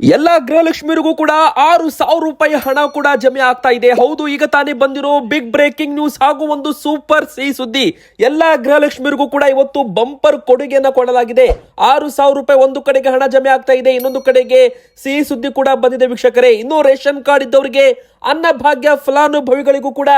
ಎಲ್ಲ ಗೃಹಲಕ್ಷ್ಮಿಯರಿಗೂ ಕೂಡ ಆರು ಸಾವಿರ ರೂಪಾಯಿ ಹಣ ಕೂಡ ಜಮೆ ಆಗ್ತಾ ಇದೆ. ಹೌದು, ಈಗ ತಾನೇ ಬಂದಿರೋ ಬಿಗ್ ಬ್ರೇಕಿಂಗ್ ನ್ಯೂಸ್ ಹಾಗೂ ಒಂದು ಸೂಪರ್ ಸಿಹಿ ಸುದ್ದಿ. ಎಲ್ಲ ಗೃಹಲಕ್ಷ್ಮಿಯರಿಗೂ ಕೂಡ ಇವತ್ತು ಬಂಪರ್ ಕೊಡುಗೆಯನ್ನು ಕೊಡಲಾಗಿದೆ. ಆರು ಸಾವಿರ ರೂಪಾಯಿ ಒಂದು ಕಡೆಗೆ ಹಣ ಜಮೆ ಆಗ್ತಾ ಇದೆ, ಇನ್ನೊಂದು ಕಡೆಗೆ ಸಿಹಿ ಸುದ್ದಿ ಕೂಡ ಬಂದಿದೆ ವೀಕ್ಷಕರೇ. ಇನ್ನು ರೇಷನ್ ಕಾರ್ಡ್ ಇದ್ದವರಿಗೆ ಅನ್ನಭಾಗ್ಯ ಫಲಾನುಭವಿಗಳಿಗೂ ಕೂಡ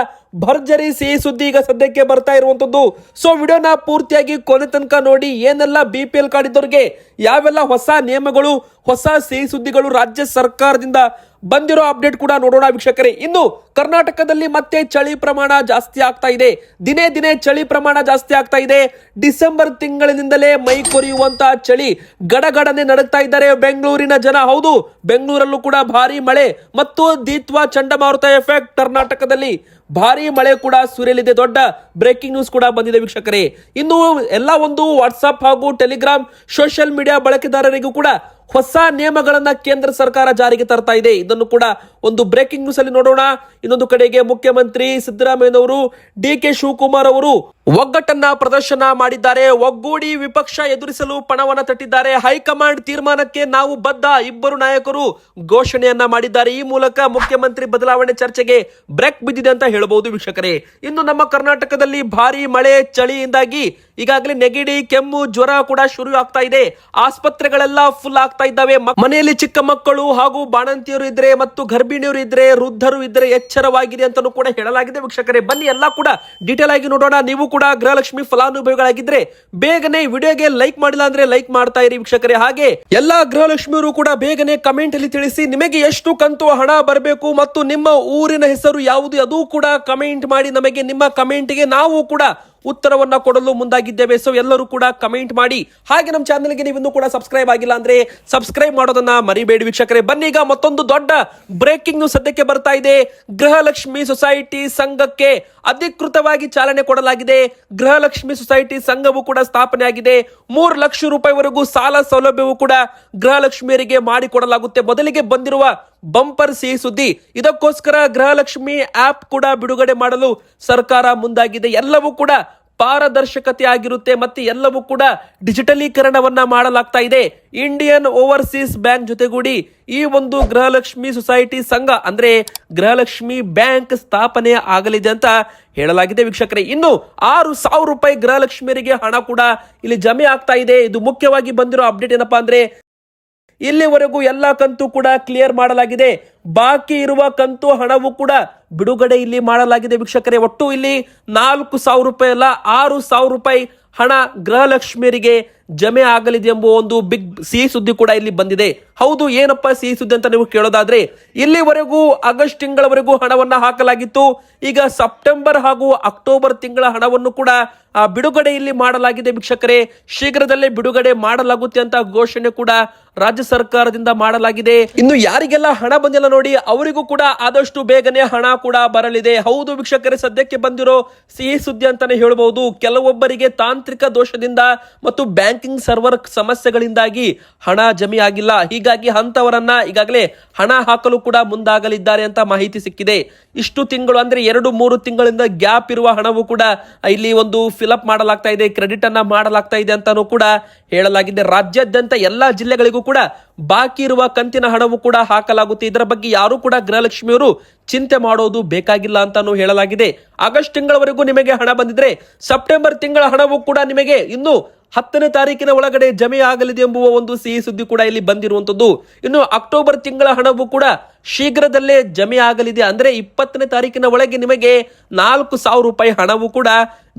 ಭರ್ಜರಿ ಸಿಹಿ ಸುದ್ದಿ ಈಗ ಸದ್ಯಕ್ಕೆ ಬರ್ತಾ ಇರುವಂತದ್ದು. ಸೊ ವಿಡಿಯೋನ ಪೂರ್ತಿಯಾಗಿ ಕೊನೆ ತನಕ ನೋಡಿ, ಏನೆಲ್ಲ ಬಿ ಪಿ ಎಲ್ ಕಾರ್ಡ್ ಇದ್ದವ್ರಿಗೆ ಯಾವೆಲ್ಲ ಹೊಸ ನಿಯಮಗಳು, ಹೊಸ ಸಿಹಿ ಸುದ್ದಿಗಳು ರಾಜ್ಯ ಸರ್ಕಾರದಿಂದ ಬಂದಿರೋ ಅಪ್ಡೇಟ್ ಕೂಡ ನೋಡೋಣ ವೀಕ್ಷಕರೇ. ಇನ್ನು ಕರ್ನಾಟಕದಲ್ಲಿ ಮತ್ತೆ ಚಳಿ ಪ್ರಮಾಣ ಜಾಸ್ತಿ ಆಗ್ತಾ ಇದೆ. ದಿನೇ ದಿನೇ ಚಳಿ ಪ್ರಮಾಣ ಜಾಸ್ತಿ ಆಗ್ತಾ ಇದೆ. ಡಿಸೆಂಬರ್ ತಿಂಗಳಿನಿಂದಲೇ ಮೈ ಕೊರೆಯುವಂತಹ ಚಳಿ ಗಡಗಡನೆ ನಡುಗ್ತಾ ಇದ್ದಾರೆ. ಬೆಂಗಳೂರಿನ ಜನ ಹೌದು, ಬೆಂಗಳೂರಲ್ಲೂ ಕೂಡ ಭಾರಿ ಮಳೆ ಮತ್ತು ದೀತ್ವ ಚಂಡಮಾರುತ ಎಫೆಕ್ಟ್ ಕರ್ನಾಟಕದಲ್ಲಿ ಭಾರಿ ಮಳೆ ಕೂಡ ಸುರಿಯಲಿದೆ. ದೊಡ್ಡ ಬ್ರೇಕಿಂಗ್ ನ್ಯೂಸ್ ಕೂಡ ಬಂದಿದೆ ವೀಕ್ಷಕರೇ. ಇನ್ನು ಎಲ್ಲ ಒಂದು ವಾಟ್ಸ್ಆಪ್ ಹಾಗೂ ಟೆಲಿಗ್ರಾಮ್ ಸೋಷಿಯಲ್ ಮೀಡಿಯಾ ಬಳಕೆದಾರರಿಗೂ ಕೂಡ ಹೊಸ ನಿಯಮಗಳನ್ನ ಕೇಂದ್ರ ಸರ್ಕಾರ ಜಾರಿಗೆ ತರ್ತಾ ಇದೆ. ಇದನ್ನು ಕೂಡ ಒಂದು ಬ್ರೇಕಿಂಗ್ ನ್ಯೂಸ್ ಅಲ್ಲಿ ನೋಡೋಣ. ಇನ್ನೊಂದು ಕಡೆಗೆ ಮುಖ್ಯಮಂತ್ರಿ ಸಿದ್ದರಾಮಯ್ಯನವರು, ಡಿ ಕೆ ಶಿವಕುಮಾರ್ ಅವರು ಒಗ್ಗಟ್ಟನ್ನ ಪ್ರದರ್ಶನ ಮಾಡಿದ್ದಾರೆ. ಒಗ್ಗೂಡಿ ವಿಪಕ್ಷ ಎದುರಿಸಲು ಪಣವನ್ನ ತಟ್ಟಿದ್ದಾರೆ. ಹೈಕಮಾಂಡ್ ತೀರ್ಮಾನಕ್ಕೆ ನಾವು ಬದ್ಧ ಇಬ್ಬರು ನಾಯಕರು ಘೋಷಣೆಯನ್ನ ಮಾಡಿದ್ದಾರೆ. ಈ ಮೂಲಕ ಮುಖ್ಯಮಂತ್ರಿ ಬದಲಾವಣೆ ಚರ್ಚೆಗೆ ಬ್ರೇಕ್ ಬಿದ್ದಿದೆ ಅಂತ ಹೇಳಬಹುದು ವೀಕ್ಷಕರೇ. ಇನ್ನು ನಮ್ಮ ಕರ್ನಾಟಕದಲ್ಲಿ ಭಾರಿ ಮಳೆ, ಚಳಿಯಿಂದಾಗಿ ಈಗಾಗಲೇ ನೆಗಡಿ, ಕೆಮ್ಮು, ಜ್ವರ ಕೂಡ ಶುರು ಆಗ್ತಾ ಇದೆ. ಆಸ್ಪತ್ರೆಗಳೆಲ್ಲ ಫುಲ್ ಆಗ್ತಾ ಇದ್ದಾವೆ. ಮನೆಯಲ್ಲಿ ಚಿಕ್ಕ ಮಕ್ಕಳು ಹಾಗೂ ಬಾಣಂತಿಯರು ಇದ್ರೆ ಮತ್ತು ಗರ್ಭಿಣಿಯರು ಇದ್ರೆ, ವೃದ್ಧರು ಇದ್ರೆ ಎಚ್ಚರವಾಗಿದೆ ಅಂತಾನೂ ಕೂಡ ಹೇಳಲಾಗಿದೆ. ವೀಕ್ಷಕರೇ, ಬನ್ನಿ, ಎಲ್ಲ ಕೂಡ ಡೀಟೇಲ್ ಆಗಿ ನೋಡೋಣ. ನೀವು ಕೂಡ ಗೃಹಲಕ್ಷ್ಮಿ ಫಲಾನುಭವಿಗಳಾಗಿದ್ರೆ ಬೇಗನೆ ವಿಡಿಯೋಗೆ ಲೈಕ್ ಮಾಡಿಲ್ಲ ಅಂದ್ರೆ ಲೈಕ್ ಮಾಡ್ತಾ ಇರಿ ವೀಕ್ಷಕರೇ. ಹಾಗೆ ಎಲ್ಲಾ ಗೃಹಲಕ್ಷ್ಮಿಯರು ಕೂಡ ಬೇಗನೆ ಕಮೆಂಟ್ ಅಲ್ಲಿ ತಿಳಿಸಿ ನಿಮಗೆ ಎಷ್ಟು ಕಂತು ಹಣ ಬರಬೇಕು ಮತ್ತು ನಿಮ್ಮ ಊರಿನ ಹೆಸರು ಯಾವುದು, ಅದು ಕೂಡ ಕಮೆಂಟ್ ಮಾಡಿ ನಮಗೆ ನಿಮ್ಮ ಕಮೆಂಟ್ಗೆ ನಾವು ಕೂಡ ಉತ್ತರವನ್ನ ಕೊಡಲು ಮುಂದಾಗಿದ್ದೇವೆ. ಸೊ ಎಲ್ಲರೂ ಕೂಡ ಕಮೆಂಟ್ ಮಾಡಿ. ಹಾಗೆ ನಮ್ಮ ಚಾನೆಲ್ಗೆ ನೀವು ಇನ್ನೂ ಕೂಡ ಸಬ್ಸ್ಕ್ರೈಬ್ ಆಗಿಲ್ಲ ಅಂದ್ರೆ ಸಬ್ಸ್ಕ್ರೈಬ್ ಮಾಡೋದನ್ನ ಮರಿಬೇಡಿ ವೀಕ್ಷಕರೇ. ಬನ್ನಿ ಈಗ ಮತ್ತೊಂದು ದೊಡ್ಡ ಬ್ರೇಕಿಂಗ್ ನ್ಯೂಸ್ ಸದ್ಯಕ್ಕೆ ಬರ್ತಾ ಇದೆ. ಗೃಹಲಕ್ಷ್ಮಿ ಸೊಸೈಟಿ ಸಂಘಕ್ಕೆ ಅಧಿಕೃತವಾಗಿ ಚಾಲನೆ ಕೊಡಲಾಗಿದೆ. ಗೃಹಲಕ್ಷ್ಮಿ ಸೊಸೈಟಿ ಸಂಘವು ಕೂಡ ಸ್ಥಾಪನೆ ಆಗಿದೆ. ಮೂರು ಲಕ್ಷ ರೂಪಾಯಿವರೆಗೂ ಸಾಲ ಸೌಲಭ್ಯವೂ ಕೂಡ ಗೃಹಲಕ್ಷ್ಮಿಯರಿಗೆ ಮಾಡಿಕೊಡಲಾಗುತ್ತೆ. ಮೊದಲಿಗೆ ಬಂದಿರುವ ಬಂಪರ್ ಸಿಹಿ ಸುದ್ದಿ. ಇದಕ್ಕೋಸ್ಕರ ಗೃಹಲಕ್ಷ್ಮಿ ಆಪ್ ಕೂಡ ಬಿಡುಗಡೆ ಮಾಡಲು ಸರ್ಕಾರ ಮುಂದಾಗಿದೆ. ಎಲ್ಲವೂ ಕೂಡ ಪಾರದರ್ಶಕತೆ ಆಗಿರುತ್ತೆ ಮತ್ತೆ ಎಲ್ಲವೂ ಕೂಡ ಡಿಜಿಟಲೀಕರಣವನ್ನ ಮಾಡಲಾಗ್ತಾ ಇದೆ. ಇಂಡಿಯನ್ ಓವರ್ಸೀಸ್ ಬ್ಯಾಂಕ್ ಜೊತೆಗೂಡಿ ಈ ಒಂದು ಗೃಹಲಕ್ಷ್ಮಿ ಸೊಸೈಟಿ ಸಂಘ, ಅಂದ್ರೆ ಗೃಹಲಕ್ಷ್ಮಿ ಬ್ಯಾಂಕ್ ಸ್ಥಾಪನೆ ಆಗಲಿದೆ ಅಂತ ಹೇಳಲಾಗಿದೆ ವೀಕ್ಷಕರೇ. ಇನ್ನು ಆರು ಸಾವಿರ ರೂಪಾಯಿ ಗೃಹಲಕ್ಷ್ಮಿಯರಿಗೆ ಹಣ ಕೂಡ ಇಲ್ಲಿ ಜಮೆ ಆಗ್ತಾ ಇದೆ. ಇದು ಮುಖ್ಯವಾಗಿ ಬಂದಿರೋ ಅಪ್ಡೇಟ್ ಏನಪ್ಪಾ ಅಂದ್ರೆ ಇಲ್ಲಿವರೆಗೂ ಎಲ್ಲ ಕಂತು ಕೂಡ ಕ್ಲಿಯರ್ ಮಾಡಲಾಗಿದೆ. ಬಾಕಿ ಇರುವ ಕಂತು ಹಣವು ಕೂಡ ಬಿಡುಗಡೆ ಇಲ್ಲಿ ಮಾಡಲಾಗಿದೆ. ವೀಕ್ಷಕರೇ, ಒಟ್ಟು ಇಲ್ಲಿ ನಾಲ್ಕು ಸಾವಿರ ರೂಪಾಯಿ ಅಲ್ಲ, ಆರು ಸಾವಿರ ರೂಪಾಯಿ ಹಣ ಗೃಹಲಕ್ಷ್ಮಿಯರಿಗೆ ಜಮೆ ಆಗಲಿದೆ ಎಂಬ ಒಂದು ಬಿಗ್ ಸಿಹಿ ಸುದ್ದಿ ಕೂಡ ಇಲ್ಲಿ ಬಂದಿದೆ. ಹೌದು, ಏನಪ್ಪ ಸಿಹಿ ಸುದ್ದಿ ಅಂತ ನೀವು ಕೇಳೋದಾದ್ರೆ, ಇಲ್ಲಿವರೆಗೂ ಆಗಸ್ಟ್ ತಿಂಗಳವರೆಗೂ ಹಣವನ್ನ ಹಾಕಲಾಗಿತ್ತು. ಈಗ ಸೆಪ್ಟೆಂಬರ್ ಹಾಗೂ ಅಕ್ಟೋಬರ್ ತಿಂಗಳ ಹಣವನ್ನು ಕೂಡ ಬಿಡುಗಡೆ ಇಲ್ಲಿ ಮಾಡಲಾಗಿದೆ ವೀಕ್ಷಕರೇ. ಶೀಘ್ರದಲ್ಲೇ ಬಿಡುಗಡೆ ಮಾಡಲಾಗುತ್ತೆ ಅಂತ ಘೋಷಣೆ ಕೂಡ ರಾಜ್ಯ ಸರ್ಕಾರದಿಂದ ಮಾಡಲಾಗಿದೆ. ಇನ್ನು ಯಾರಿಗೆಲ್ಲ ಹಣ ಬಂದಿಲ್ಲ ನೋಡಿ, ಅವರಿಗೂ ಕೂಡ ಆದಷ್ಟು ಬೇಗನೆ ಹಣ ಕೂಡ ಬರಲಿದೆ. ಹೌದು ವೀಕ್ಷಕರೇ, ಸದ್ಯಕ್ಕೆ ಬಂದಿರೋ ಸಿಹಿ ಸುದ್ದಿ ಅಂತಾನೆ ಹೇಳಬಹುದು ಕೆಲವೊಬ್ಬರಿಗೆ ತಾಂತ್ರಿಕ ದೋಷದಿಂದ ಮತ್ತು ಬ್ಯಾಂಕಿಂಗ್ ಸರ್ವರ್ ಸಮಸ್ಯೆಗಳಿಂದಾಗಿ ಹಣ ಜಮೆಯಾಗಿಲ್ಲ. ಹೀಗಾಗಿ ಅಂತವರನ್ನ ಈಗಾಗಲೇ ಹಣ ಹಾಕಲು ಕೂಡ ಮುಂದಾಗಲಿದ್ದಾರೆ ಅಂತ ಮಾಹಿತಿ ಸಿಕ್ಕಿದೆ. ಇಷ್ಟು ತಿಂಗಳು ಅಂದ್ರೆ ಎರಡು, ಮೂರು ತಿಂಗಳಿಂದ ಗ್ಯಾಪ್ ಇರುವ ಹಣವು ಕೂಡ ಇಲ್ಲಿ ಒಂದು ಫಿಲಪ್ ಮಾಡಲಾಗ್ತಾ ಇದೆ ಕ್ರೆಡಿಟ್ ಅನ್ನ ಮಾಡಲಾಗ್ತಾ ಇದೆ ಅಂತಾನೂ ಕೂಡ ಹೇಳಲಾಗಿದೆ. ರಾಜ್ಯಾದ್ಯಂತ ಎಲ್ಲಾ ಜಿಲ್ಲೆಗಳಿಗೂ ಕೂಡ ಬಾಕಿ ಇರುವ ಕಂತಿನ ಹಣವು ಕೂಡ ಹಾಕಲಾಗುತ್ತೆ. ಇದರ ಬಗ್ಗೆ ಯಾರು ಕೂಡ ಗೃಹಲಕ್ಷ್ಮಿಯವರು ಚಿಂತೆ ಮಾಡೋದು ಬೇಕಾಗಿಲ್ಲ ಅಂತಾನೂ ಹೇಳಲಾಗಿದೆ. ಆಗಸ್ಟ್ ತಿಂಗಳವರೆಗೂ ನಿಮಗೆ ಹಣ ಬಂದಿದ್ರೆ ಸೆಪ್ಟೆಂಬರ್ ತಿಂಗಳ ಹಣವು ಕೂಡ ನಿಮಗೆ ಇನ್ನು ಹತ್ತನೇ ತಾರೀಕಿನ ಒಳಗಡೆ ಜಮೆ ಆಗಲಿದೆ ಎಂಬುವ ಒಂದು ಸಿಹಿ ಸುದ್ದಿ ಕೂಡ ಇಲ್ಲಿ ಬಂದಿರುವಂತದ್ದು ಇನ್ನು ಅಕ್ಟೋಬರ್ ತಿಂಗಳ ಹಣವು ಕೂಡ ಶೀಘ್ರದಲ್ಲೇ ಜಮೆ ಆಗಲಿದೆ ಅಂದ್ರೆ ಇಪ್ಪತ್ತನೇ ತಾರೀಕಿನ ಒಳಗೆ ನಿಮಗೆ ನಾಲ್ಕು ಸಾವಿರ ರೂಪಾಯಿ ಹಣವು ಕೂಡ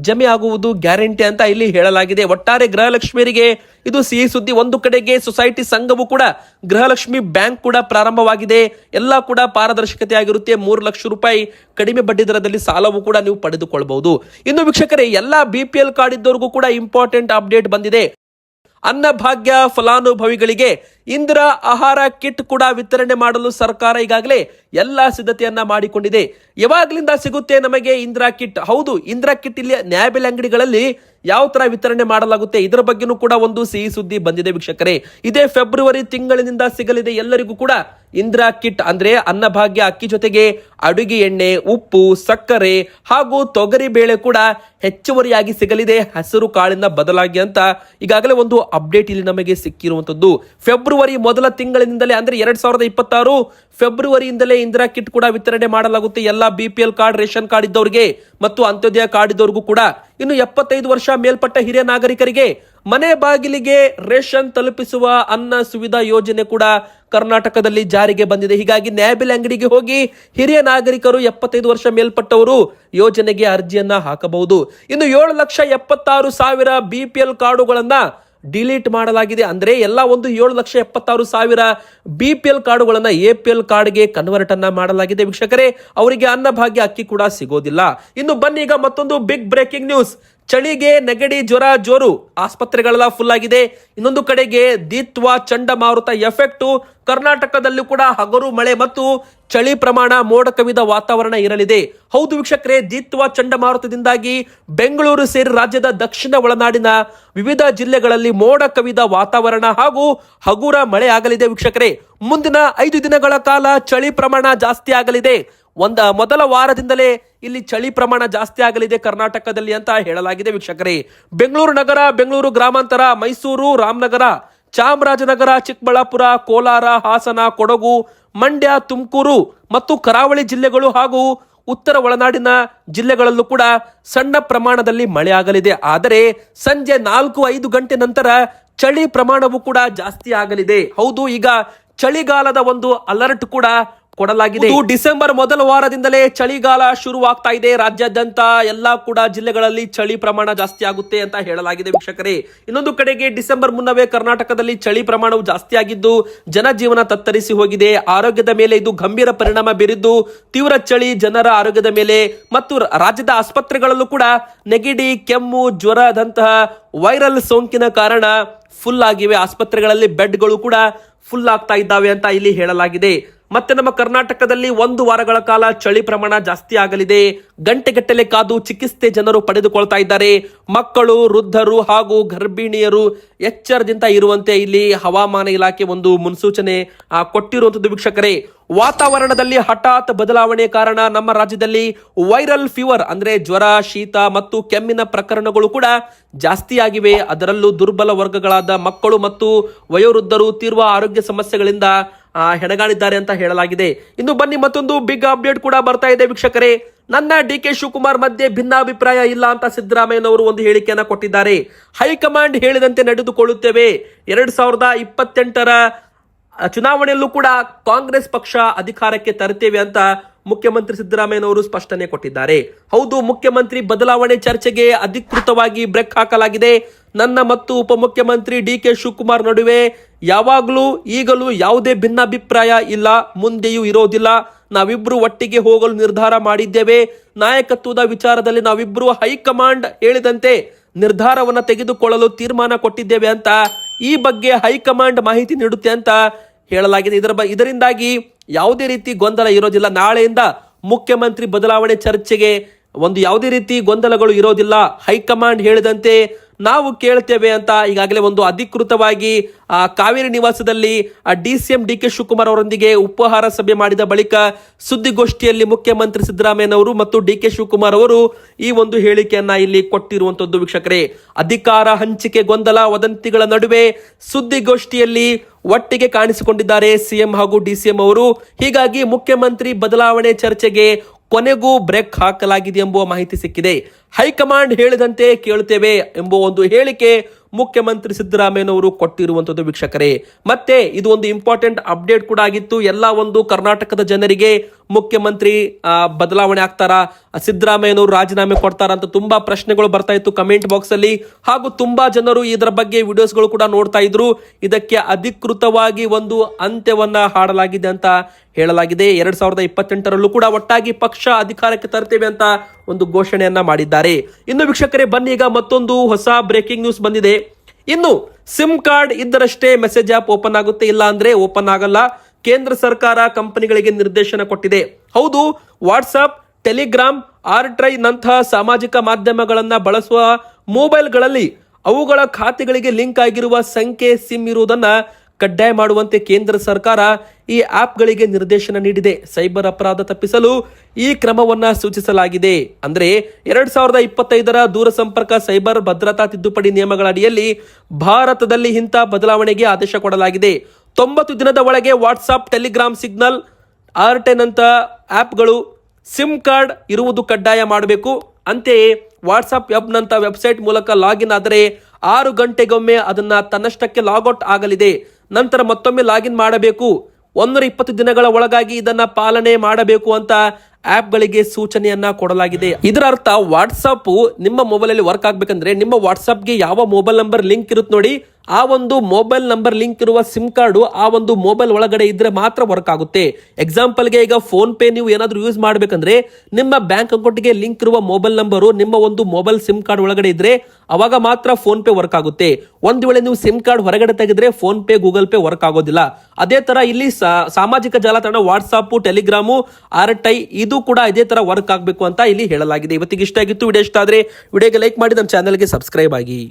ಜಮೆ ಆಗುವುದು ಗ್ಯಾರಂಟಿ ಅಂತ ಇಲ್ಲಿ ಹೇಳಲಾಗಿದೆ. ಒಟ್ಟಾರೆ ಗೃಹಲಕ್ಷ್ಮಿಯರಿಗೆ ಇದು ಸಿಹಿ ಸುದ್ದಿ ಒಂದು ಕಡೆಗೆ ಸೊಸೈಟಿ ಸಂಘವು ಕೂಡ ಗೃಹಲಕ್ಷ್ಮಿ ಬ್ಯಾಂಕ್ ಕೂಡ ಪ್ರಾರಂಭವಾಗಿದೆ. ಎಲ್ಲ ಕೂಡ ಪಾರದರ್ಶಕತೆ ಆಗಿರುತ್ತೆ. ಮೂರು ಲಕ್ಷ ರೂಪಾಯಿ ಕಡಿಮೆ ಬಡ್ಡಿ ದರದಲ್ಲಿ ಸಾಲವು ಕೂಡ ನೀವು ಪಡೆದುಕೊಳ್ಳಬಹುದು ಇನ್ನು ವೀಕ್ಷಕರೇ, ಎಲ್ಲ ಬಿ ಕಾರ್ಡ್ ಇದ್ದವರಿಗೂ ಕೂಡ ಇಂಪಾರ್ಟೆಂಟ್ ಅಪ್ಡೇಟ್ ಬಂದಿದೆ. ಅನ್ನಭಾಗ್ಯ ಫಲಾನುಭವಿಗಳಿಗೆ ಇಂದಿರ ಆಹಾರ ಕಿಟ್ ಕೂಡ ವಿತರಣೆ ಮಾಡಲು ಸರ್ಕಾರ ಈಗಾಗಲೇ ಎಲ್ಲ ಸಿದ್ಧತೆಯನ್ನ ಮಾಡಿಕೊಂಡಿದೆ. ಯಾವಾಗ್ಲಿಂದ ಸಿಗುತ್ತೆ ನಮಗೆ ಇಂದಿರಾ ಕಿಟ್? ಹೌದು, ಇಂದಿರಾ ಕಿಟ್ ಇಲ್ಲಿ ನ್ಯಾಯಬೆಲೆ ಅಂಗಡಿಗಳಲ್ಲಿ ಯಾವ ತರ ವಿತರಣೆ ಮಾಡಲಾಗುತ್ತೆ? ಇದರ ಬಗ್ಗೆನೂ ಕೂಡ ಒಂದು ಸಿಹಿ ಸುದ್ದಿ ಬಂದಿದೆ ವೀಕ್ಷಕರೇ. ಇದೇ ಫೆಬ್ರವರಿ ತಿಂಗಳಿನಿಂದ ಸಿಗಲಿದೆ ಎಲ್ಲರಿಗೂ ಕೂಡ ಇಂದಿರಾ ಕಿಟ್ ಅಂದ್ರೆ ಅನ್ನಭಾಗ್ಯ ಅಕ್ಕಿ ಜೊತೆಗೆ ಅಡುಗೆ ಎಣ್ಣೆ, ಉಪ್ಪು, ಸಕ್ಕರೆ ಹಾಗೂ ತೊಗರಿ ಬೇಳೆ ಕೂಡ ಹೆಚ್ಚುವರಿಯಾಗಿ ಸಿಗಲಿದೆ. ಹಸಿರು ಕಾಳಿನ ಬದಲಾಗಿ ಅಂತ ಈಗಾಗಲೇ ಒಂದು ಅಪ್ಡೇಟ್ ಇಲ್ಲಿ ನಮಗೆ ಸಿಕ್ಕಿರುವಂತದ್ದು. ಫೆಬ್ರವರಿ ಮೊದಲ ತಿಂಗಳಿನಿಂದಲೇ ಅಂದ್ರೆ ಎರಡ್ ಸಾವಿರದ ಇಪ್ಪತ್ತಾರು ಫೆಬ್ರವರಿಯಿಂದಲೇ ಇಂದಿರಾ ಕಿಟ್ ಕೂಡ ವಿತರಣೆ ಮಾಡಲಾಗುತ್ತೆ. ಎಲ್ಲಾ ಬಿಪಿಎಲ್ ಕಾರ್ಡ್ ರೇಷನ್ ಕಾರ್ಡ್ ಇದ್ದವರಿಗೆ ಮತ್ತು ಅಂತ್ಯೋದಯ ಕಾರ್ಡ್ ಇದ್ದವರಿಗೂ ಕೂಡ. ಇನ್ನು ಎಪ್ಪತ್ತೈದು ವರ್ಷ ಮೇಲ್ಪಟ್ಟ ಹಿರಿಯ ನಾಗರಿಕರಿಗೆ ಮನೆ ಬಾಗಿಲಿಗೆ ರೇಷನ್ ತಲುಪಿಸುವ ಅನ್ನ ಸುವಿಧಾ ಯೋಜನೆ ಕೂಡ ಕರ್ನಾಟಕದಲ್ಲಿ ಜಾರಿಗೆ ಬಂದಿದೆ. ಹೀಗಾಗಿ ನ್ಯಾಯಬೆಲೆ ಅಂಗಡಿಗೆ ಹೋಗಿ ಹಿರಿಯ ನಾಗರಿಕರು ಎಪ್ಪತ್ತೈದು ವರ್ಷ ಮೇಲ್ಪಟ್ಟವರು ಯೋಜನೆಗೆ ಅರ್ಜಿಯನ್ನ ಹಾಕಬಹುದು. ಇನ್ನು ಏಳು ಲಕ್ಷ ಎಪ್ಪತ್ತಾರು ಸಾವಿರ ಬಿಪಿಎಲ್ ಕಾರ್ಡುಗಳನ್ನ ಡಿಲೀಟ್ ಮಾಡಲಾಗಿದೆ. ಅಂದ್ರೆ ಎಲ್ಲ ಒಂದು ಏಳು ಲಕ್ಷ ಎಪ್ಪತ್ತಾರು ಸಾವಿರ ಬಿಪಿಎಲ್ ಪಿ ಎಲ್ ಕಾರ್ಡುಗಳನ್ನ ಎ ಕಾರ್ಡ್ಗೆ ಕನ್ವರ್ಟ್ ಅನ್ನ ಮಾಡಲಾಗಿದೆ. ವೀಕ್ಷಕರೇ, ಅವರಿಗೆ ಅನ್ನಭಾಗ್ಯ ಅಕ್ಕಿ ಕೂಡ ಸಿಗೋದಿಲ್ಲ. ಇನ್ನು ಬನ್ನಿ ಈಗ ಮತ್ತೊಂದು ಬಿಗ್ ಬ್ರೇಕಿಂಗ್ ನ್ಯೂಸ್ ಚಳಿಗೆ ನೆಗಡಿ ಜ್ವರ ಜೋರು. ಆಸ್ಪತ್ರೆಗಳೆಲ್ಲ ಫುಲ್ ಆಗಿದೆ ಇನ್ನೊಂದು ಕಡೆಗೆ ದಿತ್ವ ಚಂಡಮಾರುತ ಎಫೆಕ್ಟು ಕರ್ನಾಟಕದಲ್ಲೂ ಕೂಡ ಹಗರು, ಮಳೆ ಮತ್ತು ಚಳಿ ಪ್ರಮಾಣ ಮೋಡ ಕವಿದ ವಾತಾವರಣ ಇರಲಿದೆ. ಹೌದು ವೀಕ್ಷಕರೇ, ದಿತ್ವ ಚಂಡಮಾರುತದಿಂದಾಗಿ ಬೆಂಗಳೂರು ಸೇರಿ ರಾಜ್ಯದ ದಕ್ಷಿಣ ಒಳನಾಡಿನ ವಿವಿಧ ಜಿಲ್ಲೆಗಳಲ್ಲಿ ಮೋಡ ಕವಿದ ವಾತಾವರಣ ಹಾಗೂ ಹಗುರ ಮಳೆ ಆಗಲಿದೆ ವೀಕ್ಷಕರೇ. ಮುಂದಿನ ಐದು ದಿನಗಳ ಕಾಲ ಚಳಿ ಪ್ರಮಾಣ ಜಾಸ್ತಿ ಆಗಲಿದೆ. ಒಂದ ಮೊದಲ ವಾರದಿಂದಲೇ ಇಲ್ಲಿ ಚಳಿ ಪ್ರಮಾಣ ಜಾಸ್ತಿ ಆಗಲಿದೆ ಕರ್ನಾಟಕದಲ್ಲಿ ಅಂತ ಹೇಳಲಾಗಿದೆ ವೀಕ್ಷಕರೇ. ಬೆಂಗಳೂರು ನಗರ, ಬೆಂಗಳೂರು ಗ್ರಾಮಾಂತರ, ಮೈಸೂರು, ರಾಮನಗರ, ಚಾಮರಾಜನಗರ, ಚಿಕ್ಕಬಳ್ಳಾಪುರ, ಕೋಲಾರ, ಹಾಸನ, ಕೊಡಗು, ಮಂಡ್ಯ, ತುಮಕೂರು ಮತ್ತು ಕರಾವಳಿ ಜಿಲ್ಲೆಗಳು ಹಾಗೂ ಉತ್ತರ ಒಳನಾಡಿನ ಜಿಲ್ಲೆಗಳಲ್ಲೂ ಕೂಡ ಸಣ್ಣ ಪ್ರಮಾಣದಲ್ಲಿ ಮಳೆ ಆಗಲಿದೆ. ಆದರೆ ಸಂಜೆ ನಾಲ್ಕು ಐದು ಗಂಟೆ ನಂತರ ಚಳಿ ಪ್ರಮಾಣವು ಕೂಡ ಜಾಸ್ತಿ ಆಗಲಿದೆ. ಹೌದು, ಈಗ ಚಳಿಗಾಲದ ಒಂದು ಅಲರ್ಟ್ ಕೂಡ ಕೊಡಲಾಗಿದೆ. ಇದು ಡಿಸೆಂಬರ್ ಮೊದಲ ವಾರದಿಂದಲೇ ಚಳಿಗಾಲ ಶುರುವಾಗ್ತಾ ಇದೆ. ರಾಜ್ಯಾದ್ಯಂತ ಎಲ್ಲಾ ಕೂಡ ಜಿಲ್ಲೆಗಳಲ್ಲಿ ಚಳಿ ಪ್ರಮಾಣ ಜಾಸ್ತಿ ಆಗುತ್ತೆ ಅಂತ ಹೇಳಲಾಗಿದೆ ವೀಕ್ಷಕರೇ. ಇನ್ನೊಂದು ಕಡೆಗೆ ಡಿಸೆಂಬರ್ ಮುನ್ನವೇ ಕರ್ನಾಟಕದಲ್ಲಿ ಚಳಿ ಪ್ರಮಾಣವು ಜಾಸ್ತಿ ಆಗಿದ್ದು, ಜನಜೀವನ ತತ್ತರಿಸಿ ಹೋಗಿದೆ. ಆರೋಗ್ಯದ ಮೇಲೆ ಇದು ಗಂಭೀರ ಪರಿಣಾಮ ಬೀರಿದ್ದು, ತೀವ್ರ ಚಳಿ ಜನರ ಆರೋಗ್ಯದ ಮೇಲೆ ಮತ್ತು ರಾಜ್ಯದ ಆಸ್ಪತ್ರೆಗಳಲ್ಲೂ ಕೂಡ ನೆಗಡಿ, ಕೆಮ್ಮು, ಜ್ವರದಂತಹ ವೈರಲ್ ಸೋಂಕಿನ ಕಾರಣ ಫುಲ್ ಆಗಿವೆ. ಆಸ್ಪತ್ರೆಗಳಲ್ಲಿ ಬೆಡ್ಗಳು ಕೂಡ ಫುಲ್ ಆಗ್ತಾ ಇದ್ದಾವೆ ಅಂತ ಇಲ್ಲಿ ಹೇಳಲಾಗಿದೆ. ಮತ್ತೆ ನಮ್ಮ ಕರ್ನಾಟಕದಲ್ಲಿ ಒಂದು ವಾರಗಳ ಕಾಲ ಚಳಿ ಪ್ರಮಾಣ ಜಾಸ್ತಿ ಆಗಲಿದೆ. ಗಂಟೆಗಟ್ಟಲೆ ಕಾದು ಚಿಕಿತ್ಸೆ ಜನರು ಪಡೆದುಕೊಳ್ತಾ ಇದ್ದಾರೆ. ಮಕ್ಕಳು, ವೃದ್ಧರು ಹಾಗೂ ಗರ್ಭಿಣಿಯರು ಎಚ್ಚರದಿಂದ ಇರುವಂತೆ ಇಲ್ಲಿ ಹವಾಮಾನ ಇಲಾಖೆ ಒಂದು ಮುನ್ಸೂಚನೆ ಕೊಟ್ಟಿರುವಂತದ್ದು ವೀಕ್ಷಕರೇ. ವಾತಾವರಣದಲ್ಲಿ ಹಠಾತ್ ಬದಲಾವಣೆ ಕಾರಣ ನಮ್ಮ ರಾಜ್ಯದಲ್ಲಿ ವೈರಲ್ ಫೀವರ್, ಅಂದ್ರೆ ಜ್ವರ, ಶೀತ ಮತ್ತು ಕೆಮ್ಮಿನ ಪ್ರಕರಣಗಳು ಕೂಡ ಜಾಸ್ತಿ ಆಗಿವೆ. ಅದರಲ್ಲೂ ದುರ್ಬಲ ವರ್ಗಗಳಾದ ಮಕ್ಕಳು ಮತ್ತು ವಯೋವೃದ್ಧರು ತೀವ್ರ ಆರೋಗ್ಯ ಸಮಸ್ಯೆಗಳಿಂದ ಹೆಣಗಾಡಿದ್ದಾರೆ ಅಂತ ಹೇಳಲಾಗಿದೆ. ಇನ್ನು ಬನ್ನಿ ಮತ್ತೊಂದು ಬಿಗ್ ಅಪ್ಡೇಟ್ ಕೂಡ ಬರ್ತಾ ಇದೆ ವೀಕ್ಷಕರೇ. ನನ್ನ ಡಿ ಕೆ ಶಿವಕುಮಾರ್ ಮಧ್ಯೆ ಭಿನ್ನಾಭಿಪ್ರಾಯ ಇಲ್ಲ ಅಂತ ಸಿದ್ದರಾಮಯ್ಯನವರು ಒಂದು ಹೇಳಿಕೆಯನ್ನ ಕೊಟ್ಟಿದ್ದಾರೆ. ಹೈಕಮಾಂಡ್ ಹೇಳಿದಂತೆ ನಡೆದುಕೊಳ್ಳುತ್ತೇವೆ. ಎರಡ್ ಸಾವಿರದ ಇಪ್ಪತ್ತೆಂಟರ ಚುನಾವಣೆಯಲ್ಲೂ ಕೂಡ ಕಾಂಗ್ರೆಸ್ ಪಕ್ಷ ಅಧಿಕಾರಕ್ಕೆ ತರುತ್ತೇವೆ ಅಂತ ಮುಖ್ಯಮಂತ್ರಿ ಸಿದ್ದರಾಮಯ್ಯನವರು ಸ್ಪಷ್ಟನೆ ಕೊಟ್ಟಿದ್ದಾರೆ. ಹೌದು, ಮುಖ್ಯಮಂತ್ರಿ ಬದಲಾವಣೆ ಚರ್ಚೆಗೆ ಅಧಿಕೃತವಾಗಿ ಬ್ರೇಕ್ ಹಾಕಲಾಗಿದೆ. ನನ್ನ ಮತ್ತು ಉಪಮುಖ್ಯಮಂತ್ರಿ ಡಿ ಕೆ ಶಿವಕುಮಾರ್ ನಡುವೆ ಯಾವಾಗಲೂ ಈಗಲೂ ಯಾವುದೇ ಭಿನ್ನಾಭಿಪ್ರಾಯ ಇಲ್ಲ, ಮುಂದೆಯೂ ಇರೋದಿಲ್ಲ. ನಾವಿಬ್ರು ಒಟ್ಟಿಗೆ ಹೋಗಲು ನಿರ್ಧಾರ ಮಾಡಿದ್ದೇವೆ. ನಾಯಕತ್ವದ ವಿಚಾರದಲ್ಲಿ ನಾವಿಬ್ರು ಹೈಕಮಾಂಡ್ ಹೇಳಿದಂತೆ ನಿರ್ಧಾರವನ್ನು ತೆಗೆದುಕೊಳ್ಳಲು ತೀರ್ಮಾನ ಕೊಟ್ಟಿದ್ದೇವೆ ಅಂತ ಈ ಬಗ್ಗೆ ಹೈಕಮಾಂಡ್ ಮಾಹಿತಿ ನೀಡುತ್ತೆ ಅಂತ ಹೇಳಲಾಗಿದೆ. ಇದರ ಇದರಿಂದಾಗಿ ಯಾವುದೇ ರೀತಿ ಗೊಂದಲ ಇರೋದಿಲ್ಲ. ನಾಳೆಯಿಂದ ಮುಖ್ಯಮಂತ್ರಿ ಬದಲಾವಣೆ ಚರ್ಚೆಗೆ ಒಂದು ಯಾವುದೇ ರೀತಿ ಗೊಂದಲಗಳು ಇರೋದಿಲ್ಲ. ಹೈಕಮಾಂಡ್ ಹೇಳಿದಂತೆ ನಾವು ಕೇಳ್ತೇವೆ ಅಂತ ಈಗಾಗಲೇ ಒಂದು ಅಧಿಕೃತವಾಗಿ ಆ, ಕಾವೇರಿ ನಿವಾಸದಲ್ಲಿ D C M D K Shivakumar ಅವರೊಂದಿಗೆ ಉಪಹಾರ ಸಭೆ ಮಾಡಿದ ಬಳಿಕ ಸುದ್ದಿಗೋಷ್ಠಿಯಲ್ಲಿ ಮುಖ್ಯಮಂತ್ರಿ ಸಿದ್ದರಾಮಯ್ಯನವರು ಮತ್ತು ಡಿ ಕೆ ಶಿವಕುಮಾರ್ ಅವರು ಈ ಒಂದು ಹೇಳಿಕೆಯನ್ನ ಇಲ್ಲಿ ಕೊಟ್ಟಿರುವಂತದ್ದು ವೀಕ್ಷಕರೇ. ಅಧಿಕಾರ ಹಂಚಿಕೆ ಗೊಂದಲ ವದಂತಿಗಳ ನಡುವೆ ಸುದ್ದಿಗೋಷ್ಠಿಯಲ್ಲಿ ಒಟ್ಟಿಗೆ ಕಾಣಿಸಿಕೊಂಡಿದ್ದಾರೆ ಸಿಎಂ ಹಾಗೂ ಡಿಸಿಎಂ ಅವರು. ಹೀಗಾಗಿ ಮುಖ್ಯಮಂತ್ರಿ ಬದಲಾವಣೆ ಚರ್ಚೆಗೆ ಕೊನೆಗೂ ಬ್ರೇಕ್ ಹಾಕಲಾಗಿದೆ ಎಂಬುವ ಮಾಹಿತಿ ಸಿಕ್ಕಿದೆ. ಹೈಕಮಾಂಡ್ ಹೇಳಿದಂತೆ ಕೇಳುತ್ತೇವೆ ಎಂಬ ಒಂದು ಹೇಳಿಕೆ ಮುಖ್ಯಮಂತ್ರಿ ಸಿದ್ದರಾಮಯ್ಯನವರು ಕೊಟ್ಟಿರುವಂತದ್ದು ವೀಕ್ಷಕರೇ. ಮತ್ತೆ ಇದು ಒಂದು ಇಂಪಾರ್ಟೆಂಟ್ ಅಪ್ಡೇಟ್ ಕೂಡ ಆಗಿತ್ತು. ಎಲ್ಲ ಒಂದು ಕರ್ನಾಟಕದ ಜನರಿಗೆ ಮುಖ್ಯಮಂತ್ರಿ ಬದಲಾವಣೆ ಆಗ್ತಾರಾ? ಸಿದ್ದರಾಮಯ್ಯನವರು ರಾಜೀನಾಮೆ ಕೊಡ್ತಾರಾ ಅಂತ ತುಂಬಾ ಪ್ರಶ್ನೆಗಳು ಬರ್ತಾ ಇತ್ತು ಕಮೆಂಟ್ ಬಾಕ್ಸ್ ಅಲ್ಲಿ ಹಾಗೂ ತುಂಬಾ ಜನರು ಇದರ ಬಗ್ಗೆ ವಿಡಿಯೋಸ್ಗಳು ಕೂಡ ನೋಡ್ತಾ ಇದ್ರು. ಇದಕ್ಕೆ ಅಧಿಕೃತವಾಗಿ ಒಂದು ಅಂತ್ಯವನ್ನ ಹಾಡಲಾಗಿದೆ ಅಂತ ಹೇಳಲಾಗಿದೆ. ಎರಡ್ ಸಾವಿರದ ಇಪ್ಪತ್ತೆಂಟರಲ್ಲೂ ಕೂಡ ಒಟ್ಟಾಗಿ ಪಕ್ಷ ಅಧಿಕಾರಕ್ಕೆ ತರ್ತೇವೆ ಅಂತ ಒಂದು ಘೋಷಣೆಯನ್ನ ಮಾಡಿದ್ದಾರೆ. ಇನ್ನು ವೀಕ್ಷಕರೇ, ಬನ್ನಿ ಈಗ ಮತ್ತೊಂದು ಹೊಸ ಬ್ರೇಕಿಂಗ್ ನ್ಯೂಸ್ ಬಂದಿದೆ. ಇನ್ನು ಸಿಮ್ ಕಾರ್ಡ್ ಇದ್ದರಷ್ಟೇ ಮೆಸೇಜ್ ಆಪ್ ಓಪನ್ ಆಗುತ್ತೆ, ಇಲ್ಲ ಅಂದ್ರೆ ಓಪನ್ ಆಗಲ್ಲ. ಕೇಂದ್ರ ಸರ್ಕಾರ ಕಂಪನಿಗಳಿಗೆ ನಿರ್ದೇಶನ ಕೊಟ್ಟಿದೆ. ಹೌದು ವಾಟ್ಸಪ್ ಟೆಲಿಗ್ರಾಮ್, ಆರ್ಟ್ರೈ ನಂತಹ ಸಾಮಾಜಿಕ ಮಾಧ್ಯಮಗಳನ್ನು ಬಳಸುವ ಮೊಬೈಲ್ಗಳಲ್ಲಿ ಅವುಗಳ ಖಾತೆಗಳಿಗೆ ಲಿಂಕ್ ಆಗಿರುವ ಸಂಖ್ಯೆ, ಸಿಮ್ ಇರುವುದನ್ನ ಕಡ್ಡಾಯ ಮಾಡುವಂತೆ ಕೇಂದ್ರ ಸರ್ಕಾರ ಈ ಆಪ್ಗಳಿಗೆ ನಿರ್ದೇಶನ ನೀಡಿದೆ. ಸೈಬರ್ ಅಪರಾಧ ತಪ್ಪಿಸಲು ಈ ಕ್ರಮವನ್ನ ಸೂಚಿಸಲಾಗಿದೆ. ಅಂದರೆ ಎರಡು ಸಾವಿರದ ಇಪ್ಪತ್ತೈದರ ದೂರಸಂಪರ್ಕ ಸೈಬರ್ ಭದ್ರತಾ ತಿದ್ದುಪಡಿ ನಿಯಮಗಳ ಅಡಿಯಲ್ಲಿ ಭಾರತದಲ್ಲಿ ಇಂಥ ಬದಲಾವಣೆಗೆ ಆದೇಶ ಕೊಡಲಾಗಿದೆ. ತೊಂಬತ್ತು ದಿನದ ಒಳಗೆ ವಾಟ್ಸಾಪ್ ಟೆಲಿಗ್ರಾಮ್ ಸಿಗ್ನಲ್ ಆರ್ಟೆನ್ ಅಂತ ಆ್ಯಪ್ಗಳು ಸಿಮ್ ಕಾರ್ಡ್ ಇರುವುದು ಕಡ್ಡಾಯ ಮಾಡಬೇಕು. ಅಂತೆಯೇ ವಾಟ್ಸಪ್ ವೆಬ್ನಂಥ ವೆಬ್ಸೈಟ್ ಮೂಲಕ ಲಾಗಿನ್ ಆದರೆ ಆರು ಗಂಟೆಗೊಮ್ಮೆ ಅದನ್ನು ತನ್ನಷ್ಟಕ್ಕೆ ಲಾಗೌಟ್ ಆಗಲಿದೆ. ನಂತರ ಮತ್ತೊಮ್ಮೆ ಲಾಗಿನ್ ಮಾಡಬೇಕು. ಒಂದೂರ ಇಪ್ಪತ್ತು ದಿನಗಳ ಒಳಗಾಗಿ ಇದನ್ನು ಪಾಲನೆ ಮಾಡಬೇಕು ಅಂತ ಆ್ಯಪ್ಗಳಿಗೆ ಸೂಚನೆಯನ್ನ ಕೊಡಲಾಗಿದೆ. ಇದರ ಅರ್ಥ ವಾಟ್ಸಪ್ ನಿಮ್ಮ ಮೊಬೈಲಲ್ಲಿ ವರ್ಕ್ ಆಗ್ಬೇಕಂದ್ರೆ ನಿಮ್ಮ ವಾಟ್ಸಪ್ಗೆ ಯಾವ ಮೊಬೈಲ್ ನಂಬರ್ ಲಿಂಕ್ ಇರುತ್ತೆ ನೋಡಿ, ಆ ಒಂದು ಮೊಬೈಲ್ ನಂಬರ್ ಲಿಂಕ್ ಇರುವ ಸಿಮ್ ಕಾರ್ಡು ಆ ಒಂದು ಮೊಬೈಲ್ ಒಳಗಡೆ ಇದ್ರೆ ಮಾತ್ರ ವರ್ಕ್ ಆಗುತ್ತೆ. ಎಕ್ಸಾಂಪಲ್ಗೆ ಈಗ ಫೋನ್ ಪೇ ನೀವು ಏನಾದರೂ ಯೂಸ್ ಮಾಡಬೇಕಂದ್ರೆ, ನಿಮ್ಮ ಬ್ಯಾಂಕ್ ಅಕೌಂಟ್ಗೆ ಲಿಂಕ್ ಇರುವ ಮೊಬೈಲ್ ನಂಬರು ನಿಮ್ಮ ಒಂದು ಮೊಬೈಲ್ ಸಿಮ್ ಕಾರ್ಡ್ ಒಳಗಡೆ ಇದ್ರೆ, ಅವಾಗ ಮಾತ್ರ ಫೋನ್ ಪೇ ವರ್ಕ್ ಆಗುತ್ತೆ. ಒಂದು ವೇಳೆ ನೀವು ಸಿಮ್ ಕಾರ್ಡ್ ಹೊರಗಡೆ ತೆಗೆದ್ರೆ PhonePe Google Pay work ಆಗೋದಿಲ್ಲ. ಅದೇ ತರ ಇಲ್ಲಿ ಸಾಮಾಜಿಕ ಜಾಲತಾಣ ವಾಟ್ಸಾಪ್ ಟೆಲಿಗ್ರಾಮು ಆರ್ ಟೈ ಇದು ಕೂಡ ಇದೇ ತರ ವರ್ಕ್ ಆಗಬೇಕು ಅಂತ ಇಲ್ಲಿ ಹೇಳಲಾಗಿದೆ. ಇವತ್ತಿಗೆ ಇಷ್ಟ ಆಗಿತ್ತು, ವಿಡಿಯೋ ಇಷ್ಟ ಆದ್ರೆ ವಿಡಿಯೋಗೆ ಲೈಕ್ ಮಾಡಿ ನಮ್ಮ ಚಾನಲ್ಗೆ ಸಬ್ಸ್ಕ್ರೈಬ್ ಆಗಿ.